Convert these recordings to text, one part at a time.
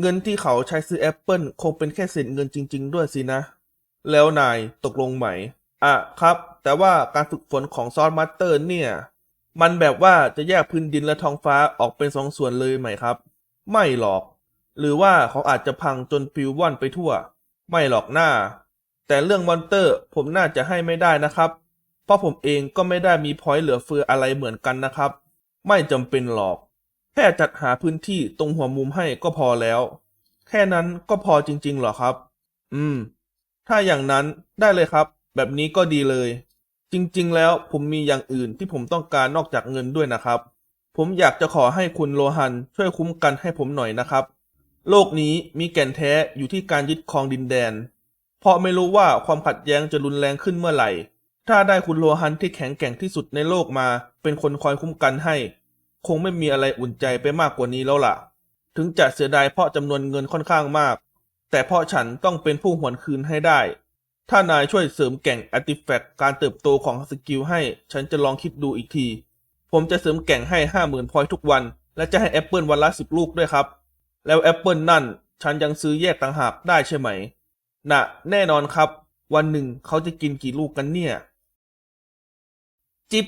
เงินที่เขาใช้ซื้อแอปเปิลคงเป็นแค่เศษเงินจริง ๆ ด้วยสินะ แล้วนายตกลงไหม อะครับ แต่ว่าการฝึกฝนของซอสมาสเตอร์เนี่ย มันแบบว่าจะแยกพื้นดินและท้องฟ้าออกเป็นสองส่วนเลยไหมครับ ไม่หรอก หรือว่าเขาอาจจะพังจนปลิวว่อนไปทั่ว ไม่หรอกหน้า แต่เรื่องมอนเตอร์ผมน่าจะให้ไม่ได้นะครับ เพราะผมเองก็ไม่ได้มีพอยต์เหลือเฟืออะไรเหมือนกันนะครับ ไม่จำเป็นหรอก ค่จัดหาพื้นที่ตรงหัวมุมให้ก็พอแล้ว แค่นั้นก็พอจริง ๆ เหรอครับ อืม ถ้าอย่างนั้นได้เลยครับ แบบนี้ก็ดีเลย จริง ๆ แล้วผมมีอย่างอื่นที่ผมต้องการนอกจากเงินด้วยนะครับ ผมอยากจะขอให้คุณโลหันช่วยคุ้มกันให้ผมหน่อยนะครับ โลกนี้มีแก่นแท้อยู่ที่การยึดครองดินแดน เพราะไม่รู้ว่าความขัดแย้งจะรุนแรงขึ้นเมื่อไหร่ ถ้าได้คุณโลหันที่แข็งแกร่งที่สุดในโลกมา เป็นคนคอยคุ้มกันให้ คงไม่มีอะไรอุ่นใจไปมากกว่านี้แล้วล่ะ ถึงจะเสียดายเพราะจำนวนเงินค่อนข้างมาก แต่เพราะฉันต้องเป็นผู้หวนคืนให้ได้ ถ้านายช่วยเสริมแก่งอาร์ติแฟกต์การเติบโตของสกิลให้ ฉันจะลองคิดดูอีกที ผมจะเสริมแก่งให้ห้าหมื่นพอยทุกวัน และจะให้แอปเปิลวันละสิบลูกด้วยครับ แล้วแอปเปิลนั่น ฉันยังซื้อแยกต่างหากได้ใช่ไหม น่ะ แน่นอนครับ วันหนึ่งเขาจะกินกี่ลูกกันเนี่ย จิบ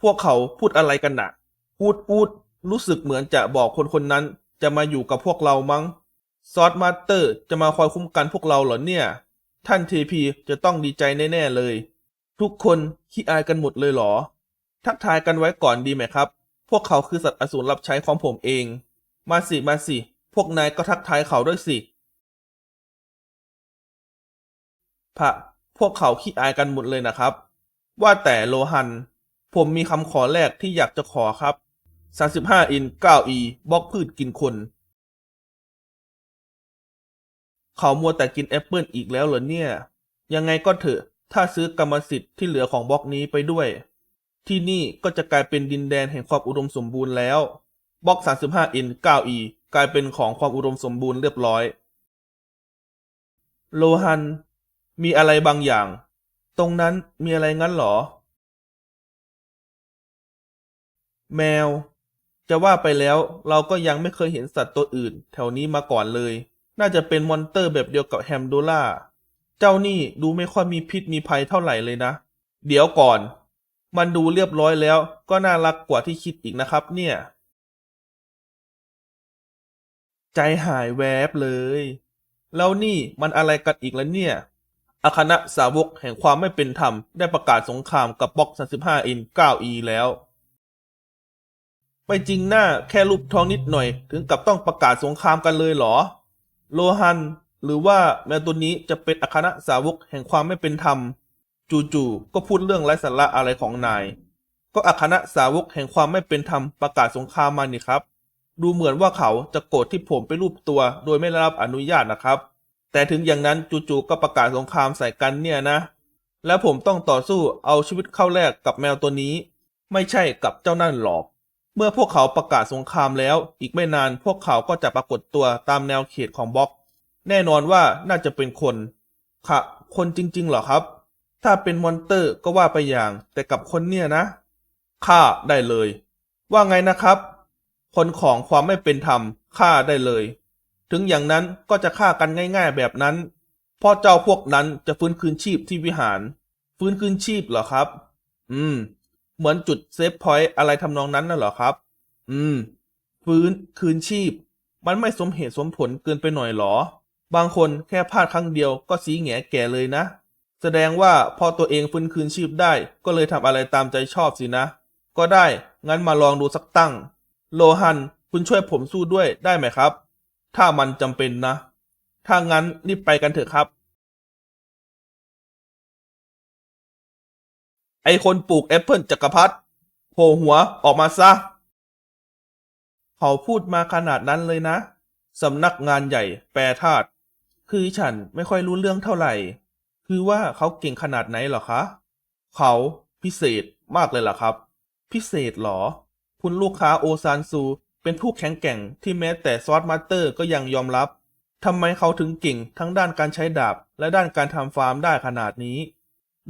พวกเขาพูดอะไรกันน่ะ พูดพูดรู้สึกเหมือนจะบอกคนคนนั้นจะมาอยู่กับพวกเรามั้ง ซอสมาสเตอร์จะมาคอยคุ้มกันพวกเราเหรอเนี่ย ท่านเทพีจะต้องดีใจแน่ ๆ เลย ทุกคนขี้อายกันหมดเลยเหรอ ทักทายกันไว้ก่อนดีไหมครับ พวกเขาคือสัตว์อสูรรับใช้ของผมเอง มาสิ มาสิ พวกนายก็ทักทายเขาด้วยสิพระพวกเขาขี้อายกันหมดเลยนะครับ ว่าแต่โลหัน ผมมีคำขอแรกที่อยากจะขอครับ 35อิน 9E บล็อกพืชกินคน เขามัวแต่กินแอปเปิลอีกแล้วเหรอเนี่ย ยังไงก็เถอะ ถ้าซื้อกรรมสิทธิ์ที่เหลือของบล็อกนี้ไปด้วย ที่นี่ก็จะกลายเป็นดินแดนแห่งความอุดมสมบูรณ์แล้วบล็อก 35อิน 9E กลายเป็นของความอุดมสมบูรณ์เรียบร้อย โลหัน มีอะไรบางอย่าง ตรงนั้นมีอะไรงั้นเหรอ แมว จะว่าไปแล้วเราก็ยังไม่เคยเห็นสัตว์ตัวอื่น แถวนี้มาก่อนเลย น่าจะเป็นมอนเตอร์แบบเดียวกับแฮมโดล่า เจ้านี่ดูไม่ค่อยมีพิษมีภัยเท่าไหร่เลยนะ เดี๋ยวก่อน มันดูเรียบร้อยแล้ว ก็น่ารักกว่าที่คิดอีกนะครับ เนี่ย ใจหายแวบเลย แล้วนี่มันอะไรกันอีกแล้วเนี่ยอาคณะสาวกแห่งความไม่เป็นธรรมได้ประกาศสงครามกับบล็อก35อิน 9E แล้ว ไม่จริงหน้าแค่รูปท้องนิดหน่อย ถึงกับต้องประกาศสงครามกันเลยเหรอ โลหัน หรือว่าแมวตัวนี้จะเป็นอาคณะสาวกแห่งความไม่เป็นธรรม จู่ๆก็พูดเรื่องไร้สาระอะไรของนาย ก็อาคณะสาวกแห่งความไม่เป็นธรรมประกาศสงครามมานี่ครับ ดูเหมือนว่าเขาจะโกรธที่ผมไปรูปตัว โดยไม่ได้รับอนุญาตนะครับ แต่ถึงอย่างนั้นจู่ๆก็ประกาศสงครามใส่กันเนี่ยนะ แล้วผมต้องต่อสู้เอาชีวิตเข้าแลกกับแมวตัวนี้ ไม่ใช่กับเจ้านั่นหรอก เมื่อพวกเขาประกาศสงครามแล้ว อีกไม่นานพวกเขาก็จะปรากฏตัวตามแนวเขตของบล็อก แน่นอนว่าน่าจะเป็นคน ค่ะ คนจริงๆเหรอครับ ถ้าเป็นมอนเตอร์ก็ว่าไปอย่าง แต่กับคนเนี่ยนะฆ่าได้เลย ว่าไงนะครับ คนของความไม่เป็นธรรมฆ่าได้เลย ถึงอย่างนั้นก็จะฆ่ากันง่ายๆแบบนั้นพ่อเจ้าพวกนั้นจะฟื้นคืนชีพที่วิหาร ฟื้นคืนชีพเหรอครับ อืม เหมือนจุดเซฟพอยต์อะไรทำนองนั้นน่ะเหรอครับ อืม ฟื้นคืนชีพ มันไม่สมเหตุสมผลเกินไปหน่อยหรอ บางคนแค่พลาดครั้งเดียวก็สีแหงแก่เลยนะ แสดงว่าพอตัวเองฟื้นคืนชีพได้ก็เลยทำอะไรตามใจชอบสินะ ก็ได้ งั้นมาลองดูสักตั้ง โลหัน คุณช่วยผมสู้ด้วยได้ไหมครับ ถ้ามันจำเป็นนะ ถ้างั้นรีบไปกันเถอะครับ ไอคนปลูกแอปเปิลจักรพรรดิโผล่หัวออกมาซะ เขาพูดมาขนาดนั้นเลยนะ สำนักงานใหญ่แปรธาตุคือฉันไม่ค่อยรู้เรื่องเท่าไหร่ คือว่าเขาเก่งขนาดไหนหรอคะ เขาพิเศษมากเลยล่ะครับ พิเศษหรอ คุณลูกค้าโอซานซู เป็นผู้แข็งแกร่งที่แม้แต่ซอสมาสเตอร์ก็ยังยอมรับทำไมเขาถึงเก่งทั้งด้านการใช้ดาบและด้านการทำฟาร์มได้ขนาดนี้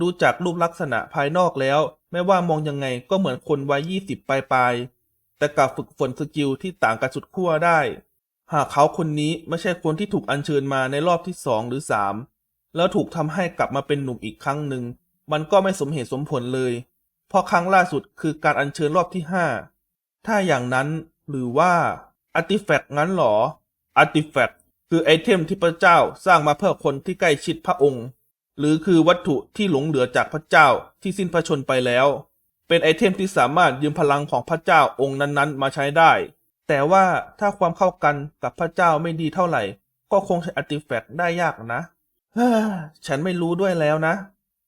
ดูจากรูปลักษณะภายนอกแล้ว ไม่ว่ามองยังไงก็เหมือนคนวัยยี่สิบปลายๆแต่กลับฝึกฝนสกิลที่ต่างกันสุดขั้วได้ หากเขาคนนี้ไม่ใช่คนที่ถูกอัญเชิญมาในรอบที่สองหรือสามแล้วถูกทำให้กลับมาเป็นหนุ่มอีกครั้งหนึ่ง มันก็ไม่สมเหตุสมผลเลย เพราะครั้งล่าสุดคือการอัญเชิญรอบที่ห้าถ้าอย่างนั้นหรือว่าอาร์ติแฟกต์งั้นหรออาร์ติแฟกต์คือไอเทมที่พระเจ้าสร้างมาเพื่อคนที่ใกล้ชิดพระองค์ หรือคือวัตถุที่หลงเหลือจากพระเจ้าที่สิ้นพระชนไปแล้ว เป็นไอเทมที่สามารถยืมพลังของพระเจ้าองค์นั้นๆ มาใช้ได้ แต่ว่าถ้าความเข้ากันกับพระเจ้าไม่ดีเท่าไหร่ ก็คงใช้อาร์ติแฟกต์ได้ยากนะฮฉันไม่รู้ด้วยแล้วนะ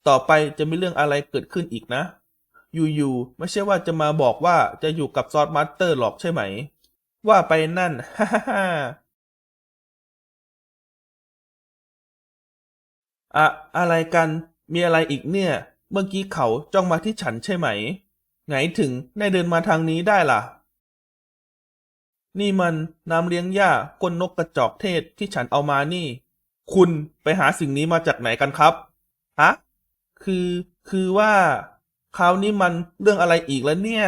ต่อไปจะมีเรื่องอะไรเกิดขึ้นอีกนะ อยู่ๆไม่ใช่ว่าจะมาบอกว่าจะอยู่กับซอสมาสเตอร์หรอกใช่ไหม ว่าไปนั่น ฮ่าฮ่าฮ่า อะอะไรกัน มีอะไรอีกเนี่ย เมื่อกี้เขาจ้องมาที่ฉันใช่ไหม ไงถึงได้เดินมาทางนี้ได้ล่ะ นี่มันน้ำเลี้ยงหญ้าก้นนกกระจอกเทศที่ฉันเอามานี่ คุณไปหาสิ่งนี้มาจากไหนกันครับ ฮะ คือ คือว่า คราวนี้มันเรื่องอะไรอีกแล้วเนี่ย